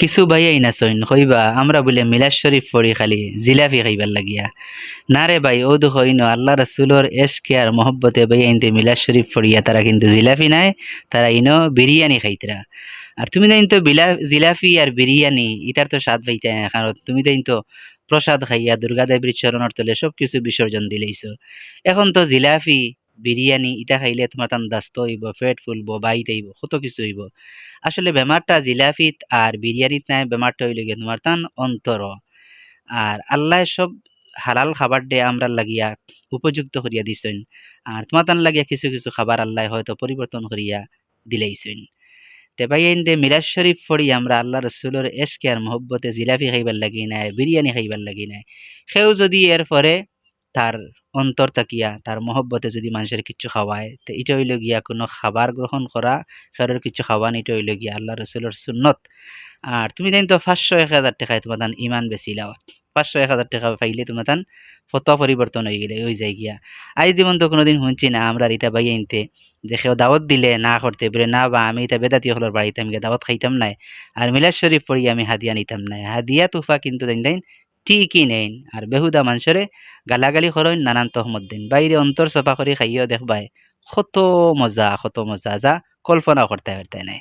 কিছু ভাই না সইন কইবা আমরা বলে মিলাদ শরীফ পড়ি খালি জিলাপি খাইবার লাগিয়া। না রে ভাই ও হইন আল্লাহ রসুলোর এসকে আর মহব্বতে ভাই আইনতে মিলাদ শরীফ পড়িয়া তারা কিন্তু জিলাপি নাই তারা ইনো বিরিয়ানি খাইতরা। আর তুমি তো বিলা জিলাপি আর বিরিয়ানি ইতার তো স্বাদ পাইতে না, কারণ তুমি তো কিন্তু প্রসাদ খাইয়া দুর্গা দেবীর চরণের তলে সব কিছু বিসর্জন দিলেইছ। এখন তো জিলাপি বিরিয়ানি, ইটা খাইলে তোমার তান দাস্ত হইব, পেট ফুলব বাইত হইব, কত কিছু হইব। আসলে বেমারটা জিলাপিত আর বিরিয়ানিত নাই বেমারটা হইলে গিয়ে তোমার তান অন্তর আর আল্লাহ সব হালাল খাবার দিয়ে আমরা লাগিয়া উপযুক্ত করিয়া দিছেন। আর তোমার তান লাগিয়া কিছু কিছু খাবার আল্লাহ হয়তো পরিবর্তন করিয়া দিলেইছেন। তে ভাই দে মিরাজ শরীফ পড়ি আমরা আল্লাহ রসুলের এসকে আর মহব্বতে জিলাপি খাইবার লাগি নাই, বিরিয়ানি খাইবার লাগি নাই। সেও যদি এর পরে তার অন্তর তাকিয়া তার মহব্বতে যদি মানুষের কিছু খাওয়ায় তো এটা হইল গিয়া কোনো খাবার গ্রহণ করা খেরের কিছু খাওয়ান এটা হইল গিয়া আল্লাহ রসুলের সুন্নত আর তুমি জানি তো পাঁচশো এক হাজার টাকায় তোমার তান ইমান বেশি লাও। পাঁচশো এক হাজার টাকা পাইলে তোমার তান ফটো পরিবর্তন হয়ে গেলে ওই যায় গিয়া। আজ জীবন তো কোনোদিন শুনছি না, আমরা রিতা বাই আনতে যে সেও দাওয়াত দিলে, না করতে বলে, না বা, আমি এটা বেদাতি হলোর বাড়িতে আমি দাওয়াত খাইতাম নাই। আর মিলাদ শরীফ পড়ি আমি হাদিয়া নিতাম নাই। হাদিয়া তুফা কিন্তু দেন দেন ঠিকই নেন আর বেহুদা মানুষরে গালাগালি করেন নানান তহমত দিন বাইরে অন্তর সফা করে খাইও দেখবাই কত মজা কত মজা যা, কল্পনা করতে পারতে নাই।